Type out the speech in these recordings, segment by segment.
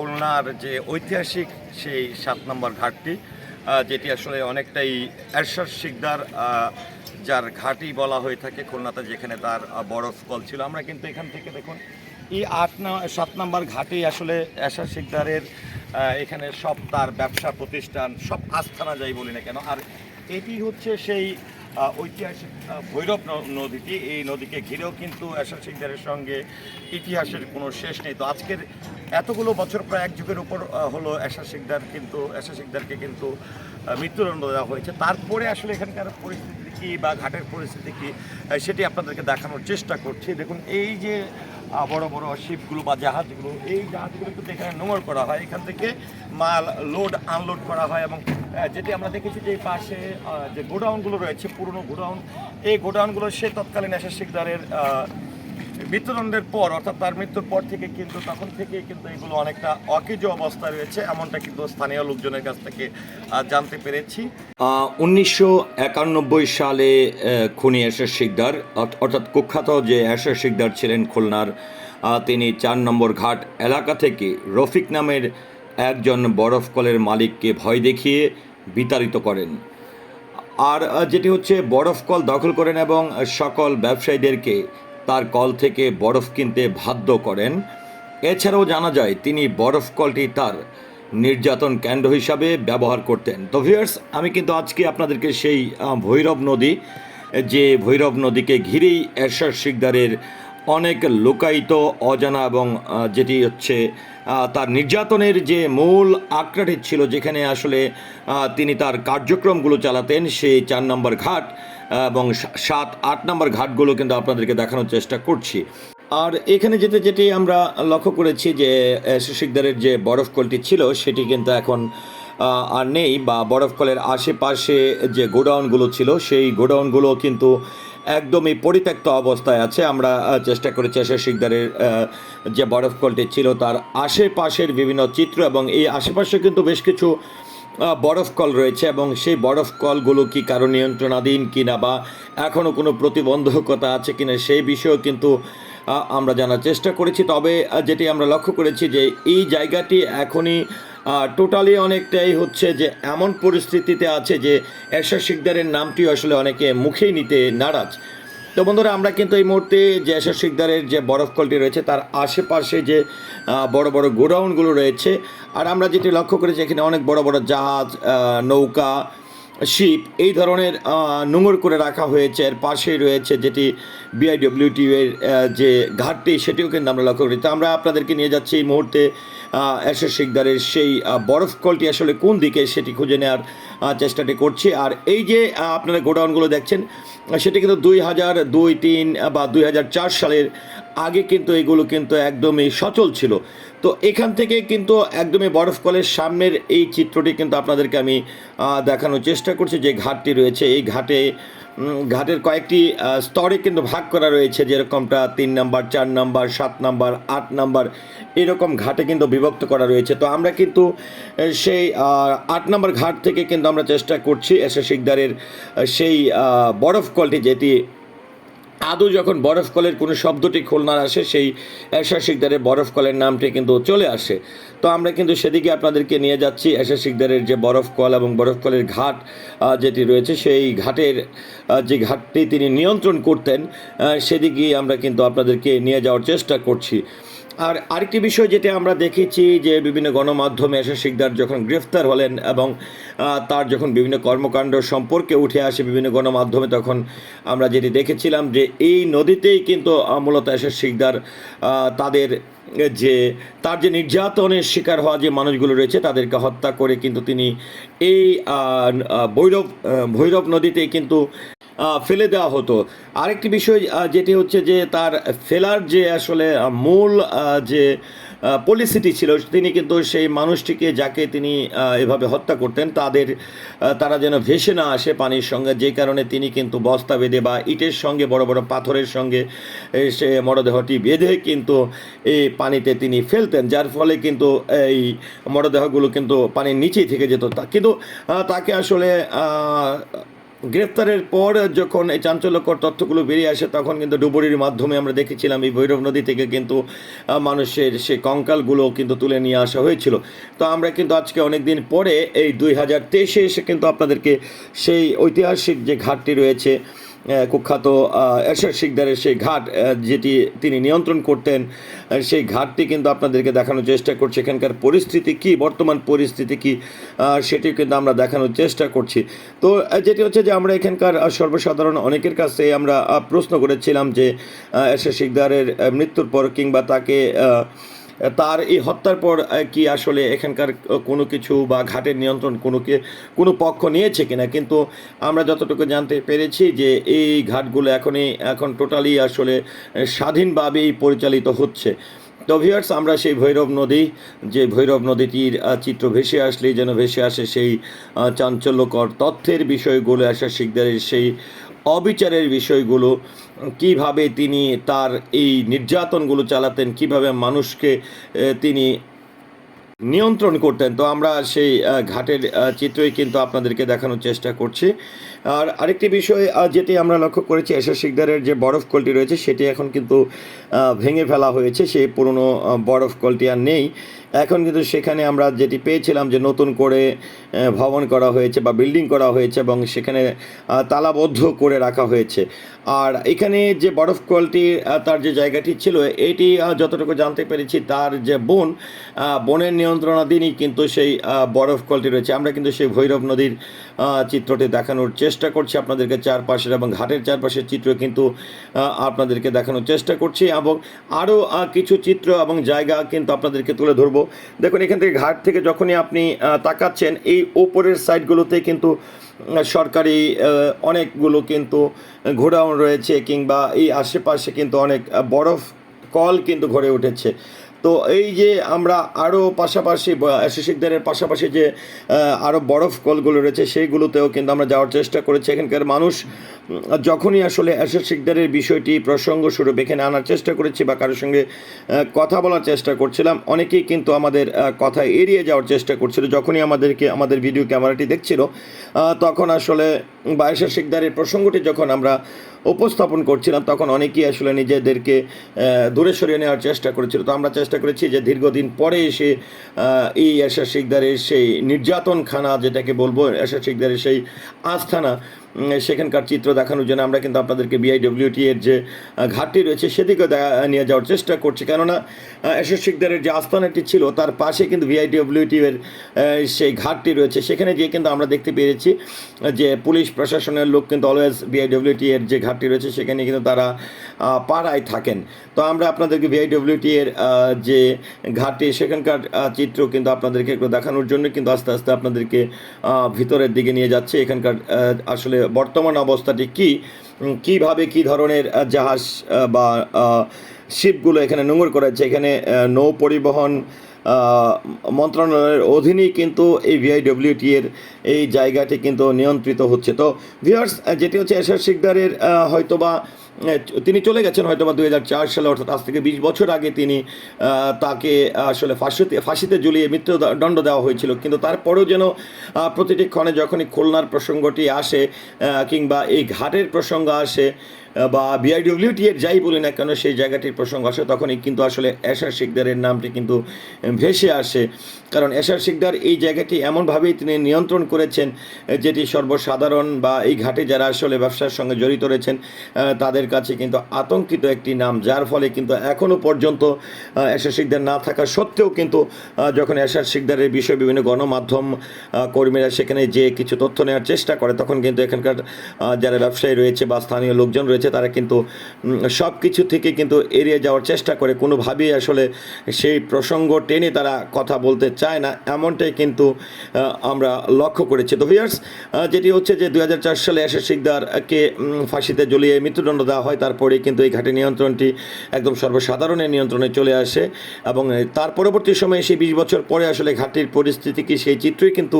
খুলনার যে ঐতিহাসিক সেই সাত নম্বর ঘাটটি যেটি আসলে অনেকটাই এরশাদ শিকদার যার ঘাটি বলা হয়ে থাকে খুলনাতে যেখানে তার বড় স্কল ছিল। আমরা কিন্তু এখান থেকে দেখুন, এই আট সাত নম্বর ঘাটে আসলে এরশাদ শিকদারের এখানে সব তার ব্যবসা প্রতিষ্ঠান, সব আস্থানা যাই বলি না কেন। আর এটি হচ্ছে সেই ঐতিহাসিক ভৈরব নদীটি, এই নদীকে ঘিরেও কিন্তু শিকদারের সঙ্গে ইতিহাসের কোনো শেষ নেই। তো আজকের এতগুলো বছর প্রায় এক যুগের উপর হলো শিকদার কিন্তু শিকদারকে কিন্তু মৃত্যুদণ্ড দেওয়া হয়েছে। তারপরে আসলে এখানকার পরিস্থিতি কী বা ঘাটের পরিস্থিতি কী সেটি আপনাদেরকে দেখানোর চেষ্টা করছি। দেখুন, এই যে বড় বড় শিপগুলো বা জাহাজগুলো, এই জাহাজগুলো কিন্তু এখানে নোংর করা হয়, এখান থেকে মাল লোড আনলোড করা হয় এবং যেটি আমরা দেখেছি যে পাশে যে গোডাউনগুলো রয়েছে, পুরনো গোডাউন, এই গোডাউনগুলো সে তৎকালীন এসে শিকদারের মৃত্যুদণ্ডের পর, অর্থাৎ তার মৃত্যুর পর থেকে কিন্তু, তখন থেকে কিন্তু এগুলো অনেকটা অকেজ অবস্থায় রয়েছে, এমনটা কিন্তু স্থানীয় লোকজনের কাছ থেকে জানতে পেরেছি। উনিশশো একানব্বই সালে খুনি এরশাদ শিকদার, অর্থ- অর্থাৎ কুখ্যাত যে এরশাদ শিকদার ছিলেন খুলনার তিনি চার নম্বর ঘাট এলাকা থেকে রফিক নামের একজন বরফ কলের মালিককে ভয় দেখিয়ে বিতাড়িত করেন। আর যেটি হচ্ছে বরফ কল দখল করেন এবং সকল ব্যবসায়ীদেরকে তার কল থেকে বরফ কিনতে বাধ্য করেন। এছাড়াও জানা যায়, তিনি বরফ কলটি তার নির্যাতন কেন্দ্র হিসাবে ব্যবহার করতেন। তো ভিউয়ার্স আমি কিন্তু আজকে আপনাদেরকে সেই ভৈরব নদী, যে ভৈরব নদীকে ঘিরেই এরশাদ শিকদারের অনেক লুকায়িত, অজানা এবং যেটি হচ্ছে তার নির্যাতনের যে মূল আঁকড়াটি ছিল, যেখানে আসলে তিনি তার কার্যক্রমগুলো চালাতেন, সেই চার নম্বর ঘাট এবং সাত, আট নম্বর ঘাটগুলো কিন্তু আপনাদেরকে দেখানোর চেষ্টা করছি। আর এখানে যেতে যেটি আমরা লক্ষ্য করেছি যে এস শিকদারের যে বরফ কলটি ছিল, সেটি কিন্তু এখন আর নেই বা বরফ কলের আশেপাশে যে গোডাউনগুলো ছিল, সেই গোডাউনগুলো কিন্তু একদমই পরিত্যক্ত অবস্থায় আছে। আমরা চেষ্টা করেছি এসে শিকদারের যে বরফ কলটি ছিল, তার আশেপাশের বিভিন্ন চিত্র এবং এই আশেপাশে কিন্তু বেশ কিছু বরফ কল রয়েছে এবং সেই বরফ কলগুলো কি কারও নিয়ন্ত্রণাধীন কিনা বা এখনও কোনো প্রতিবন্ধকতা আছে কিনা সেই বিষয়েও কিন্তু আমরা জানার চেষ্টা করেছি। তবে যেটি আমরা লক্ষ্য করেছি যে এই জায়গাটি এখনই টোটালি অনেকটাই হচ্ছে যে এমন পরিস্থিতিতে আছে যে এরশাদ শিকদারের নামটি আসলে অনেকে মুখেই নিতে নারাজ। তো বন্ধুরা, আমরা কিন্তু এই মুহূর্তে যে এসব শিকদারের যে বরফ কলটি রয়েছে, তার আশেপাশে যে বড় বড় গোডাউনগুলো রয়েছে, আর আমরা যেটি লক্ষ্য করেছি, এখানে অনেক বড় বড় জাহাজ নৌকা, শিপ, এই ধরনের নোঙর করে রাখা হয়েছে। এর পাশেই রয়েছে যেটি বিআইডব্লিউটি এর যে ঘাটটি সেটিও কিন্তু আমরা লক্ষ্য করি তো আমরা আপনাদেরকে নিয়ে যাচ্ছি এই মুহূর্তে এসএস শিকদারের সেই বরফ কলটি আসলে কোন দিকে, সেটি খুঁজে নেওয়ার চেষ্টাটি করছি। আর এই যে আপনারা গোডাউনগুলো দেখছেন সেটি কিন্তু দুই হাজার দুই তিন বা দুই হাজার চার সালের আগে কিন্তু এগুলো কিন্তু একদমই সচল ছিল। তো এখান থেকে কিন্তু একদমই বরফ কলের সামনের এই চিত্রটি কিন্তু আপনাদেরকে আমি দেখানোর চেষ্টা করছি যে ঘাটটি রয়েছে। এই ঘাটে ঘাটের কয়েকটি স্তরে কিন্তু ভাগ করা রয়েছে, যেরকমটা তিন নাম্বার, চার নাম্বার, সাত নাম্বার, আট নাম্বার, এরকম ঘাটে কিন্তু বিভক্ত করা রয়েছে। তো আমরা কিন্তু সেই আট নাম্বার ঘাট থেকে কিন্তু আমরা চেষ্টা করছি এসে শিকদারের সেই বরফ কলটি যেটি আদৌ যখন বরফ কলের কোনো শব্দটি খুলনার আসে, সেই এশা শিকদারের বরফ কলের নামটি কিন্তু চলে আসে। তো আমরা কিন্তু সেদিকে আপনাদেরকে নিয়ে যাচ্ছি। এশা শিকদারের যে বরফ কল এবং বরফ কলের ঘাট যেটি রয়েছে, সেই ঘাটের যে ঘাটটি তিনি নিয়ন্ত্রণ করতেন সেদিকেই সেদিকে আমরা কিন্তু আপনাদেরকে নিয়ে যাওয়ার চেষ্টা করছি। আর আরেকটি বিষয় যেটা আমরা দেখেছি যে বিভিন্ন গণমাধ্যমে এসে শিকদার যখন গ্রেফতার হলেন এবং তার যখন বিভিন্ন কর্মকাণ্ড সম্পর্কে উঠে আসে বিভিন্ন গণমাধ্যমে, তখন আমরা যেটি দেখেছিলাম যে এই নদীতেই কিন্তু মূলত এসে শিকদার তাদের যে, তার যে নির্যাতনের শিকার হওয়া যে মানুষগুলো রয়েছে, তাদেরকে হত্যা করে কিন্তু তিনি এই ভৈরব ভৈরব নদীতে কিন্তু ফেলে দেওয়া হতো। আরেকটি বিষয় যেটি হচ্ছে যে তার ফেলার যে আসলে মূল যে পলিসিটি ছিল, তিনি কিন্তু সেই মানুষটিকে যাকে তিনি এভাবে হত্যা করতেন, তাদের তারা যেন ভেসে না আসে পানির সঙ্গে, যে কারণে তিনি কিন্তু বস্তা বেঁধে বা ইটের সঙ্গে, বড় বড় পাথরের সঙ্গে সে মরদেহটি বেঁধে কিন্তু এই পানিতে তিনি ফেলতেন, যার ফলে কিন্তু এই মরদেহগুলো কিন্তু পানির নিচেই থেকে যেত। কিন্তু তাকে আসলে গ্রেপ্তারের পর যখন এই চাঞ্চল্যকর তথ্যগুলো বেরিয়ে আসে, তখন কিন্তু ডুবুরির মাধ্যমে আমরা দেখেছিলাম এই ভৈরব নদী থেকে কিন্তু মানুষের সে কঙ্কালগুলো কিন্তু তুলে নিয়ে আসা হয়েছিল। তো আমরা কিন্তু আজকে অনেক দিন পরে এই দুই হাজার তেইশে এসে কিন্তু আপনাদেরকে সেই ঐতিহাসিক যে ঘাটটি রয়েছে কুখ্যাত এরশাদ শিকদারের সেই ঘাট যেটি তিনি নিয়ন্ত্রণ করতেন সেই ঘাটটি কিন্তু আপনাদেরকে দেখানোর চেষ্টা করছি। এখানকার পরিস্থিতি কি, বর্তমান পরিস্থিতি কি সেটি কিন্তু আমরা দেখানোর চেষ্টা করছি। তো যেটি হচ্ছে যে আমরা এখানকার সর্বসাধারণ অনেকের কাছে আমরা প্রশ্ন করেছিলাম যে এরশাদ শিকদারের মৃত্যুর পর কিংবা তাকে তার এই হত্যার পর কি আসলে এখানকার কোনো কিছু বা ঘাটের নিয়ন্ত্রণ কোনো কোনো পক্ষ নিয়েছে কিনা? কিন্তু আমরা যতটুকু জানতে পেরেছি যে এই ঘাটগুলো এখনই, এখন টোটালি আসলে স্বাধীনভাবেই পরিচালিত হচ্ছে। তো ভিউয়ার্স আমরা সেই ভৈরব নদী, যে ভৈরব নদীটির চিত্র ভেসে আসলেই যেন ভেসে আসে সেই চাঞ্চল্যকর তথ্যের বিষয়গুলো, আশা শিকদারের সেই অবিচারের বিষয়গুলো কীভাবে তিনি তার এই নির্যাতনগুলো চালাতেন কীভাবে মানুষকে তিনি নিয়ন্ত্রণ করতেন। তো আমরা সেই ঘাটের চিত্রই কিন্তু আপনাদেরকে দেখানোর চেষ্টা করছি। আর আরেকটি বিষয় যেটি আমরা লক্ষ্য করেছি এশা শিকদারের যে বরফ কলটি রয়েছে, সেটি এখন কিন্তু ভেঙে ফেলা হয়েছে। সেই পুরনো বরফ কলটি আর নেই। এখন কিন্তু সেখানে আমরা যেটি পেয়েছিলাম যে নতুন করে ভবন করা হয়েছে বা বিল্ডিং করা হয়েছে এবং সেখানে তালাবদ্ধ করে রাখা হয়েছে। আর এখানে যে বরফ কলটি তার যে জায়গাটি ছিল, এটি যতটুকু জানতে পেরেছি, তার যে বোন বোনের নিয়ন্ত্রণাধীনই কিন্তু সেই বরফ কলটি রয়েছে। আমরা কিন্তু সেই ভৈরব নদীর চিত্রটি দেখানোর চেষ্টা করছি আপনাদেরকে চারপাশের এবং ঘাটের চারপাশের চিত্র কিন্তু আপনাদেরকে দেখানোর চেষ্টা করছি এবং আরও কিছু চিত্র এবং জায়গা কিন্তু আপনাদেরকে তুলে ধরবো। দেখুন, এখান থেকে ঘাট থেকে যখনই আপনি তাকাচ্ছেন, এই ওপরের সাইডগুলোতে কিন্তু সরকারি অনেকগুলো কিন্তু ঘোডাউন রয়েছে কিংবা এই আশেপাশে কিন্তু অনেক বরফ কল কিন্তু গড়ে উঠেছে। তো এই যে আমরা আরও পাশাপাশি শিশিকদারের পাশাপাশি যে আরও বরফ কলগুলো রয়েছে, সেইগুলোতেও কিন্তু আমরা যাওয়ার চেষ্টা করেছি। এখানকার মানুষ যখনই আসলে অ্যাসেস শিকদারের বিষয়টি প্রসঙ্গ স্বরূপ এখানে আনার চেষ্টা করেছি বা কারোর সঙ্গে কথা বলার চেষ্টা করছিলাম, অনেকেই কিন্তু আমাদের কথা এড়িয়ে যাওয়ার চেষ্টা করছিল। যখনই আমাদেরকে, আমাদের ভিডিও ক্যামেরাটি দেখছিল তখন আসলে বায়সা শিকদারের প্রসঙ্গটি যখন আমরা উপস্থাপন করছিলাম, তখন অনেকেই আসলে নিজেদেরকে দূরে সরিয়ে নেওয়ার চেষ্টা করেছিল। তো আমরা চেষ্টা করেছি যে দীর্ঘদিন পরে এসে এই এশা শিকদারের সেই নির্যাতনখানা, যেটাকে বলব এশা শিকদারের সেই আস্থানা সেখানকার চিত্র দেখানোর জন্য আমরা কিন্তু আপনাদেরকে বিআইডব্লিউটি এর যে ঘাটটি রয়েছে সেদিকে নিয়ে যাওয়ার চেষ্টা করছি। কেননা এশা শিকদারের যে আস্থানাটি ছিল, তার পাশে কিন্তু ভিআইডব্লিউটি এর সেই ঘাটটি রয়েছে। সেখানে গিয়ে কিন্তু আমরা দেখতে পেরেছি যে পুলিশ প্রশাসনের লোক কিন্তু অলওয়েজ বিআইডব্লিউটি এর যে ঘাটটি রয়েছে, সেখানে কিন্তু তারা পাড়ায় থাকেন। তো আমরা আপনাদেরকে ভিআইডব্লিউটি এর যে ঘাটটি সেখানকার চিত্র কিন্তু আপনাদেরকে একটু দেখানোর জন্য কিন্তু আস্তে আস্তে আপনাদেরকে ভিতরের দিকে নিয়ে যাচ্ছে। এখানকার আসলে বর্তমান অবস্থাটি কি উম, কীভাবে কি ধরনের জাহাজ বা শিপগুলো এখানে নোংর করেছে। এখানে নৌ পরিবহন মন্ত্রণালয়ের অধীনেই কিন্তু এই ভিআইডব্লিউটি এর এই জায়গাটি কিন্তু নিয়ন্ত্রিত হচ্ছে। তো ভিউয়ার্স যেটি হচ্ছে এশার শিকদারের হয়তোবা তিনি চলে গেছেন হয়তো বা দুই হাজার চার সালে, অর্থাৎ আজ থেকে বিশ বছর আগে তিনি তাকে আসলে ফাঁসিতে ফাঁসিতে ঝুলিয়ে মৃত্যুদণ্ড দেওয়া হয়েছিল। কিন্তু তারপরেও যেন প্রতিটি ক্ষণে যখনই খুলনার প্রসঙ্গটি আসে কিংবা এই ঘাটের প্রসঙ্গ আসে বা বিআইডব্লিউটি এর যাই বলি না কেন সেই জায়গাটির প্রসঙ্গ আসে, তখনই কিন্তু আসলে এশার শিকদারের নামটি কিন্তু ভেসে আসে। কারণ এশার শিকদার এই জায়গাটি এমনভাবেই তিনি নিয়ন্ত্রণ করেছেন, যেটি সর্বসাধারণ বা এই ঘাটে যারা আসলে ব্যবসার সঙ্গে জড়িত রয়েছেন তাদের কাছে কিন্তু আতঙ্কিত একটি নাম, যার ফলে কিন্তু এখনও পর্যন্ত এশার শিকদার না থাকা সত্ত্বেও কিন্তু যখন এশার শিকদারের বিষয়ে বিভিন্ন গণমাধ্যম কর্মীরা সেখানে যে কিছু তথ্য নেওয়ার চেষ্টা করে, তখন কিন্তু এখানকার যারা ব্যবসায়ী রয়েছে বা স্থানীয় লোকজন রয়েছে, তারা কিন্তু সব কিছু থেকে কিন্তু এড়িয়ে যাওয়ার চেষ্টা করে। কোনোভাবেই আসলে সেই প্রসঙ্গ টেনে তারা কথা বলতে চায় না, এমনটাই কিন্তু আমরা লক্ষ্য করেছি। তো ভিয়ার্স যেটি হচ্ছে যে দু হাজার চার সালে এসে শিকদারকে ফাঁসিতে জ্বলিয়ে মৃত্যুদণ্ড দেওয়া হয়, তারপরে কিন্তু এই ঘাটের নিয়ন্ত্রণটি একদম সর্বসাধারণের নিয়ন্ত্রণে চলে আসে এবং তার পরবর্তী সময়ে সেই বিশ বছর পরে আসলে ঘাটির পরিস্থিতি কি সেই চিত্রই কিন্তু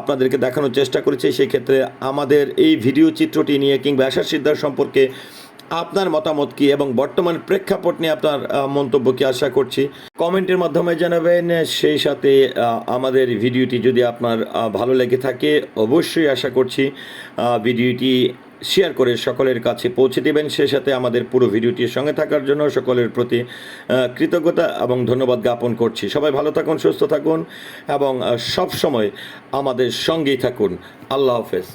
আপনাদেরকে দেখানোর চেষ্টা করেছে। সেই ক্ষেত্রে আমাদের এই ভিডিও চিত্রটি নিয়ে কিংবা আশার সিদ্ধার সম্পর্কে আপনার মতামত কি এবং বর্তমান প্রেক্ষাপট নিয়ে আপনার মন্তব্য কি আশা করছি, কমেন্টের মাধ্যমে জানাবেন। সেই সাথে আমাদের ভিডিওটি যদি আপনার ভালো লেগে থাকে, অবশ্যই আশা করছি ভিডিওটি শেয়ার করে সকলের কাছে পৌঁছে দেবেন। সে সাথে আমাদের পুরো ভিডিওটির সঙ্গে থাকার জন্য সকলের প্রতি কৃতজ্ঞতা এবং ধন্যবাদ জ্ঞাপন করছি। সবাই ভালো থাকুন, সুস্থ থাকুন এবং সব সময় আমাদের সঙ্গেই থাকুন। আল্লাহ হাফেজ।